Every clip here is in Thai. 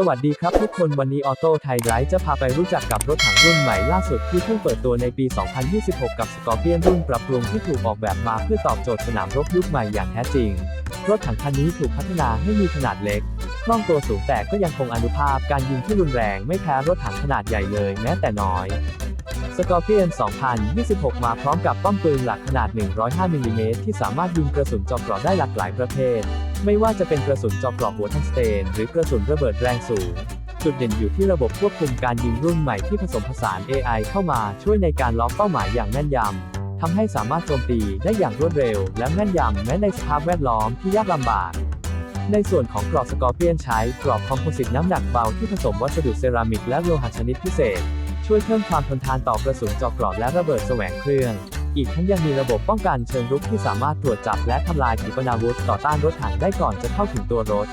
สวัสดีครับทุกคนวันนี้ออโต้ไทยไ i ฟ์จะพาไปรู้จักกับรถถังรุ่นใหม่ล่าสุดที่เพิ่งเปิดตัวในปี 2026 กับ Scorpion รุ่นปรับปรุงที่ถูกออกแบบมาเพื่อตอบโจทย์สนามรบยุคใหม่อย่างแท้จริง รถถังคันนี้ถูกพัฒนาให้มีขนาดเล็กคล่องตัวสูงแต่ก็ยังคงอนุภาพการยิงที่รุนแรงไม่แพ้รถถังขนาดใหญ่เลยแม้แต่น้อย Scorpion 2026 มาพร้อมกับป้อมปืนหลักขนาด 105มิลลิเมตรที่สามารถยิงกระสุนจอเกราะได้หลากหลายประเภท ไม่ว่าจะเป็นกระสุนเจอเกราะหัวทังสเตน หรือกระสุนระเบิดแรงสูง จุดเด่นอยู่ที่ระบบควบคุมการยิงรุ่นใหม่ที่ผสมผสาน AI เข้ามาช่วยในการล็อกเป้าหมายอย่างแม่นยำทำให้สามารถโจมตีได้อย่างรวดเร็ว และแม่นยำแม้ในสภาพแวดล้อมที่ยากลำบากในส่วนของกรอบสกอร์เปียนใช้กรอบคอมโพสิตน้ำหนักเบาที่ผสมวัสดุเซรามิกและโลหะชนิดพิเศษ ช่วยเพิ่มความทนทานต่อกระสุนเจอกรอบและระเบิดแสวงเครื่อง อีกทั้งยังมีระบบป้องกันเชิงรุกที่สามารถตรวจจับและทำลายขีปนาวุธต่อต้านรถถังได้ก่อนจะเข้าถึงตัวรถ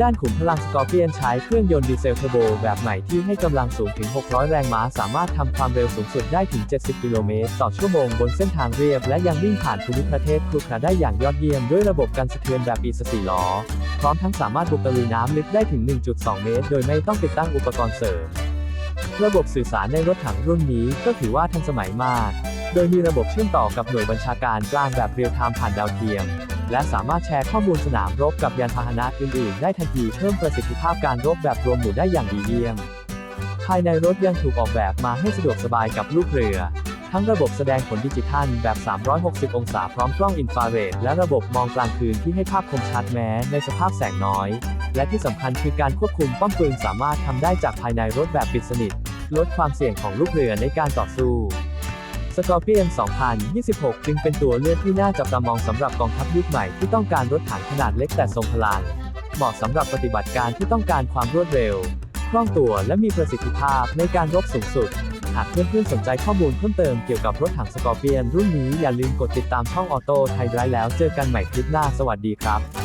ด้านขุมพลังสกอร์เปียนใช้เครื่องยนต์ดีเซลเทอร์โบแบบใหม่ที่ให้กำลังสูงถึง 600 แรงม้า สามารถทำความเร็วสูงสุดได้ถึง 70 กิโลเมตรต่อชั่วโมงบนเส้นทางเรียบ และยังวิ่งผ่านภูมิประเทศครุขระได้อย่างยอดเยี่ยมด้วยระบบกันสะเทือนแบบอีส4ล้อ พร้อมทั้งสามารถบุกตะลุยน้ำลึกได้ถึง 1.2 เมตร โดยไม่ต้องติดตั้งอุปกรณ์เสริมระบบสื่อสารในรถถังรุ่นนี้ก็ถือว่าทันสมัยมาก โดยมีระบบเชื่อมต่อกับหน่วยบัญชาการกลางแบบเรียลไทม์ผ่านดาวเทียม และสามารถแชร์ข้อมูลสนามรบกับยานพาหนะอื่นๆ ได้ทันทีเพิ่มประสิทธิภาพการรบแบบรวมหมู่ได้อย่างดีเยี่ยม ภายในรถยังถูกออกแบบมาให้สะดวกสบายกับลูกเรือ ทั้งระบบแสดงผลดิจิทัลแบบ 360 องศาพร้อมกล้องอินฟราเรดและระบบมองกลางคืนที่ให้ภาพคมชัดแม้ในสภาพแสงน้อย และที่สำคัญคือการควบคุมป้อมปืนสามารถทำได้จากภายในรถแบบปิดสนิท ลดความเสี่ยงของลูกเรือในการต่อสู้ Scorpion 2026 จึงเป็นตัวเลือกที่น่าจับตามองสำหรับกองทัพยุคใหม่ที่ต้องการรถถังขนาดเล็กแต่ทรงพลัง เหมาะสำหรับปฏิบัติการที่ต้องการความรวดเร็ว คล่องตัวและมีประสิทธิภาพในการรบสูงสุด หากเพื่อนๆสนใจข้อมูลเพิ่มเติมเกี่ยวกับรถถัง Scorpion รุ่นนี้อย่าลืมกดติดตามช่องออโต้ไทยไดแล้วเจอกันใหม่คลิปหน้าสวัสดีครับ